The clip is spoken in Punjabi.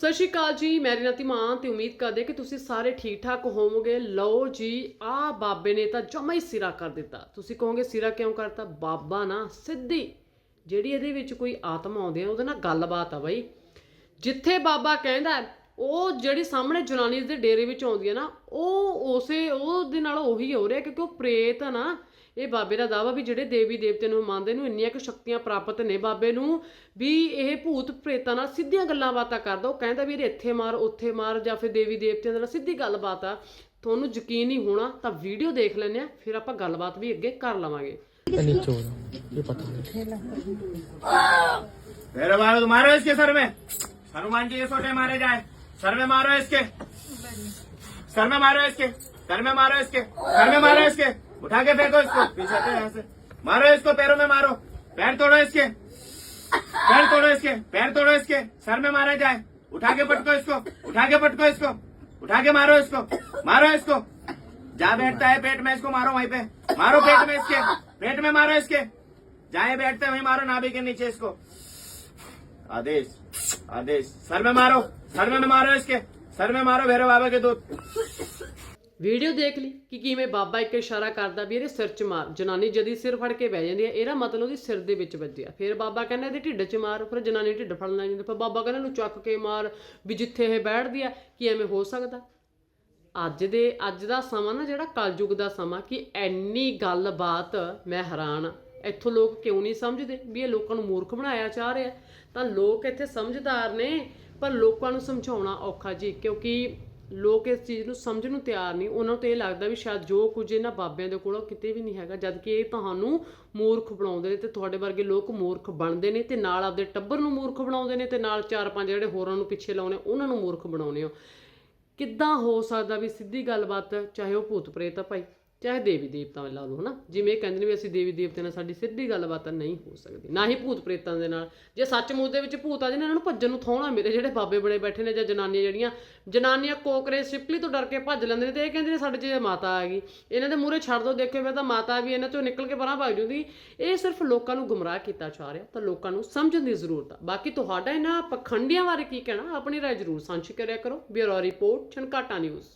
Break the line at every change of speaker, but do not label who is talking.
ਸਤਿ ਸ਼੍ਰੀ ਅਕਾਲ ਜੀ, ਮੈਂ ਰਿਨਾ ਧੀਮਾਨ ਤੇ ਉਮੀਦ ਕਰਦੇ ਕਿ ਤੁਸੀਂ ਸਾਰੇ ਠੀਕ ਠਾਕ ਹੋਵੋਗੇ। ਲਓ ਜੀ, ਆ ਬਾਬੇ ਨੇ ਤਾਂ ਜਮਾ ਹੀ ਸਿਰਾ ਕਰ ਦਿੱਤਾ। ਤੁਸੀਂ ਕਹੋਗੇ, ਸਿਰਾ ਕਿਉਂ ਕਰਤਾ? ਬਾਬਾ ਨਾ ਸਿੱਧੀ, ਜਿਹੜੀ ਇਹਦੇ ਵਿੱਚ ਕੋਈ ਆਤਮਾ ਆਉਂਦੀ ਆ ਉਹਦੇ ਨਾਲ ਗੱਲਬਾਤ ਆ ਬਾਈ। ਜਿੱਥੇ ਬਾਬਾ ਕਹਿੰਦਾ ਉਹ ਜਿਹੜੀ ਸਾਹਮਣੇ ਜਨਾਨੀ ਦੇ ਡੇਰੇ ਵਿੱਚ ਆਉਂਦੀ ਹੈ ਨਾ, ਉਹ ਉਸੇ, ਉਹਦੇ ਨਾਲ ਉਹੀ ਹੋ ਰਿਹਾ ਕਿਉਂਕਿ ਉਹ ਪ੍ਰੇਤ ਆ ਨਾ। ਇਹ ਬਾਬੇ ਦਾ ਦਾਵਾ ਵੀ ਜਿਹੜੇ ਦੇਵੀ ਦੇਵਤੇ ਨੂੰ ਮੰਨਦੇ ਨੂੰ ਇੰਨੀਆਂ ਕੁ ਸ਼ਕਤੀਆਂ ਪ੍ਰਾਪਤ ਨੇ ਬਾਬੇ ਨੂੰ ਵੀ ਇਹ ਭੂਤ ਪ੍ਰੇਤਾਂ ਨਾਲ ਸਿੱਧੀਆਂ ਗੱਲਾਂ ਬਾਤਾਂ ਕਰਦਾ ਉਹ ਕਹਿੰਦਾ ਵੀ ਇਹਦੇ ਇੱਥੇ ਮਾਰ ਉੱਥੇ ਮਾਰ ਜਾਂ ਫਿਰ ਦੇਵੀ ਦੇਵਤਿਆਂ ਦੇ ਨਾਲ ਸਿੱਧੀ ਗੱਲਬਾਤ ਆ ਤੁਹਾਨੂੰ ਯਕੀਨ ਨਹੀਂ ਹੋਣਾ ਤਾਂ ਵੀਡੀਓ ਦੇਖ ਲੈਂਦੇ ਆ ਫਿਰ ਆਪਾਂ ਗੱਲਬਾਤ ਵੀ ਅੱਗੇ ਕਰ ਲਵਾਂਗੇ
नहीं चोर ये पता नहीं
मेरे मारो तो मारो इसके सर में हनुमान जी ये सोटे मारे जाए सर में मारो इसके सर में मारो इसके सर में मारो इसके सर में मारो इसके उठा के फेंको इसको, पीछे मारो इसको, पैरों में मारो। पैर तोड़ो इसके। पैर तोड़ो इसके, पैर तोड़ो इसके। सर में मारा जाए। उठा के पटको इसको उठा के पटको इसको। उठा के मारो इसको मारो इसको। जा बैठता है पेट में, इसको मारो वहीं पे। मारो पेट में इसके, पेट में मारो इसके। जाए बैठते हैं, वहीं मारो नाभि के नीचे इसको। आदेश आदेश। सर में मारो, सर में मारो इसके। सर में मारो भैरव बाबा के दूत।
ਵੀਡੀਓ ਦੇਖ ਲਈ ਕਿ ਕਿਵੇਂ ਬਾਬਾ ਇੱਕ ਇਸ਼ਾਰਾ ਕਰਦਾ ਵੀ ਇਹਦੇ ਸਿਰ 'ਚ ਮਾਰ, ਜਨਾਨੀ ਜਦੀ ਸਿਰ ਫੜ ਕੇ ਬਹਿ ਜਾਂਦੀ ਹੈ ਇਹਦਾ ਮਤਲਬ ਉਹਦੀ ਸਿਰ ਦੇ ਵਿੱਚ ਵੱਜਿਆ। ਫਿਰ ਬਾਬਾ ਕਹਿੰਦਾ ਇਹਦੇ ਢਿੱਡ 'ਚ ਮਾਰ, ਫਿਰ ਜਨਾਨੀ ਢਿੱਡ ਫੜਨ ਲੱਗ ਜਾਂਦੀ ਫਿਰ ਬਾਬਾ ਕਹਿੰਦਾ ਇਹਨੂੰ ਚੱਕ ਕੇ ਮਾਰ ਵੀ ਜਿੱਥੇ ਇਹ ਬੈਠਦੀ ਆ, ਕਿ ਐਵੇਂ ਹੋ ਸਕਦਾ? ਅੱਜ ਦੇ, ਅੱਜ ਦਾ ਸਮਾਂ ਨਾ ਜਿਹੜਾ ਕਲਯੁਗ ਦਾ ਸਮਾਂ, ਕਿ ਐਨੀ ਗੱਲਬਾਤ ਮੈਂ ਹੈਰਾਨ ਆ। ਇੱਥੋਂ ਲੋਕ ਕਿਉਂ ਨਹੀਂ ਸਮਝਦੇ ਵੀ ਇਹ ਲੋਕਾਂ ਨੂੰ ਮੂਰਖ ਬਣਾਇਆ ਜਾ ਰਿਹਾ? ਤਾਂ ਲੋਕ ਇੱਥੇ ਸਮਝਦਾਰ ਨੇ, ਪਰ ਲੋਕਾਂ ਨੂੰ ਸਮਝਾਉਣਾ ਔਖਾ ਜੀ, ਕਿਉਂਕਿ ਲੋਕ ਇਸ ਚੀਜ਼ ਨੂੰ ਸਮਝਣ ਨੂੰ ਤਿਆਰ ਨਹੀਂ। ਉਹਨਾਂ ਨੂੰ ਤਾਂ ਇਹ ਲੱਗਦਾ ਵੀ ਸ਼ਾਇਦ ਜੋ ਕੁਝ ਇਹਨਾਂ ਬਾਬਿਆਂ ਦੇ ਕੋਲੋਂ ਕਿਤੇ ਵੀ ਨਹੀਂ ਹੈਗਾ ਜਦ ਕਿ ਇਹ ਤੁਹਾਨੂੰ ਮੂਰਖ ਬਣਾਉਂਦੇ ਨੇ ਤੇ ਤੁਹਾਡੇ ਵਰਗੇ ਲੋਕ ਮੂਰਖ ਬਣਦੇ ਨੇ ਤੇ ਨਾਲ ਆਪਦੇ ਟੱਬਰ ਨੂੰ ਮੂਰਖ ਬਣਾਉਂਦੇ ਨੇ ਤੇ ਨਾਲ ਚਾਰ ਪੰਜ ਜਿਹੜੇ ਹੋਰਾਂ ਨੂੰ ਪਿੱਛੇ ਲਾਉਣੇ, ਉਹਨਾਂ ਨੂੰ ਮੂਰਖ ਬਣਾਉਂਦੇ ਹੋ। ਕਿੱਦਾਂ ਹੋ ਸਕਦਾ ਵੀ ਸਿੱਧੀ ਗੱਲਬਾਤ, ਚਾਹੇ ਉਹ ਭੂਤ ਪ੍ਰੇਤ ਆ ਭਾਈ? ਚਾਹੇ ਦੇਵੀ ਦੇਵਤਾ ਲਾ ਲਓ, ਹਨਾ? ਜਿਵੇਂ ਇਹ ਕਹਿੰਦੇ ਨੇ ਵੀ ਅਸੀਂ ਦੇਵੀ ਦੇਵਤੇ ਨਾਲ ਸਾਡੀ ਸਿੱਧੀ ਗੱਲਬਾਤ ਨਹੀਂ ਹੋ ਸਕਦੀ। ਨਾ ਹੀ ਭੂਤ ਪ੍ਰੇਤਾਂ ਦੇ ਨਾਲ। ਜੇ ਸੱਚਮੁੱਚ ਦੇ ਵਿੱਚ ਭੂਤ ਆ ਜਿਹਨਾਂ ਇਹਨਾਂ ਨੂੰ ਭੱਜਣ ਨੂੰ ਥੋਣਾ ਮੇਰੇ ਜਿਹੜੇ ਬਾਬੇ ਬੜੇ ਬੈਠੇ ਨੇ ਜਾਂ ਜਨਾਨੀਆਂ ਜਿਹੜੀਆਂ, ਜਨਾਨੀਆਂ ਕੋਕਰੇ ਸਿਪਲੀ ਤੋਂ ਡਰ ਕੇ ਭੱਜ ਲੈਂਦੇ ਨੇ ਤੇ ਇਹ ਕਹਿੰਦੇ ਨੇ ਸਾਡੇ 'ਚ ਮਾਤਾ ਆ ਗਈ। ਇਹਨਾਂ ਦੇ ਮੂਹਰੇ ਛੱਡ ਦੋ, ਦੇਖਿਓ ਫਿਰ ਤਾਂ ਮਾਤਾ ਵੀ ਇਹਨਾਂ ਚੋਂ ਨਿਕਲ ਕੇ ਪਰਾਂ ਭੱਜ ਜੂਗੀ ਇਹ ਸਿਰਫ ਲੋਕਾਂ ਨੂੰ ਗੁੰਮਰਾਹ ਕੀਤਾ ਜਾ ਰਿਹਾ, ਤਾਂ ਲੋਕਾਂ ਨੂੰ ਸਮਝਣ ਦੀ ਜ਼ਰੂਰਤ ਆ। ਬਾਕੀ ਤੁਹਾਡਾ ਇਹਨਾਂ ਪਖੰਡੀਆਂ ਬਾਰੇ ਕੀ ਕਹਿਣਾ? ਆਪਣੀ ਰਾਏ ਜ਼ਰੂਰ ਸਾਂਝੀ ਕਰਿਆ ਕਰੋ। Bureau report Chhankata news.